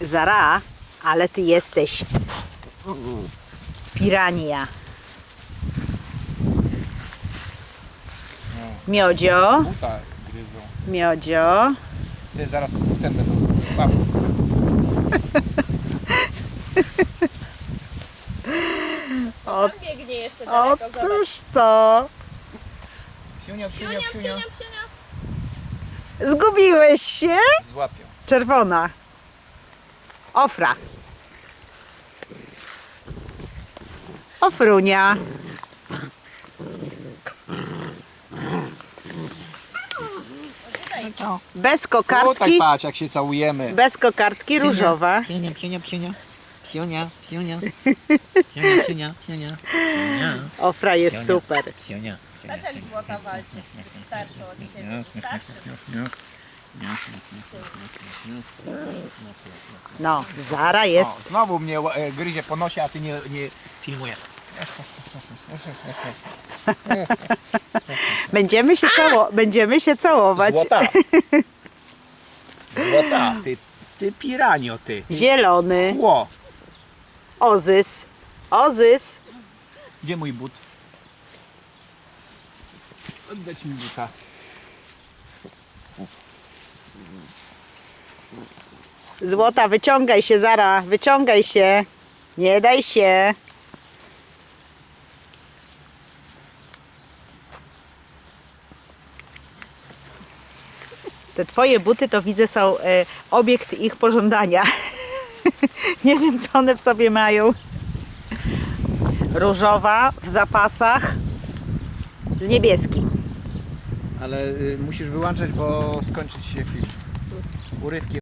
Zara, ale ty jesteś pirania. Miodzio, Buta gryzą. miodzio. Ty zaraz butem będą babskie. O, Tam biegnie jeszcze daleko, zobacz. otóż to. Psiunio, psiunio, Psiunia, psiunio. psiunia, psiunia. Zgubiłeś się? Złapią. Czerwona. Ofra. Ofrunia. Bez Tutaj kokardki, patrz jak się całujemy. bez kokardki różowa. Psiunia, psiunia. Psiunia, psiunia. Psiunia, psiunia, psiunia. Psiunia, Ofra jest Psiunia. super. psiunia. Jak złota walczy z starszą od siebie. Starszy. No, Zara jest. O, znowu mnie e, gryzie po nosie, a ty nie, nie filmujesz. Będziemy się, cało, będziemy się całować. Złota. Złota. Ty, ty piranio, ty. Zielony. Ło. Ozys. Ozys. Gdzie mój but? Oddać mi buta. Złota, wyciągaj się, Zara. Wyciągaj się. Nie daj się. Te twoje buty to widzę są e, obiekt ich pożądania. Nie wiem co one w sobie mają. Różowa w zapasach z niebieskim. Ale y, musisz wyłączać, bo skończy ci się film. Urywki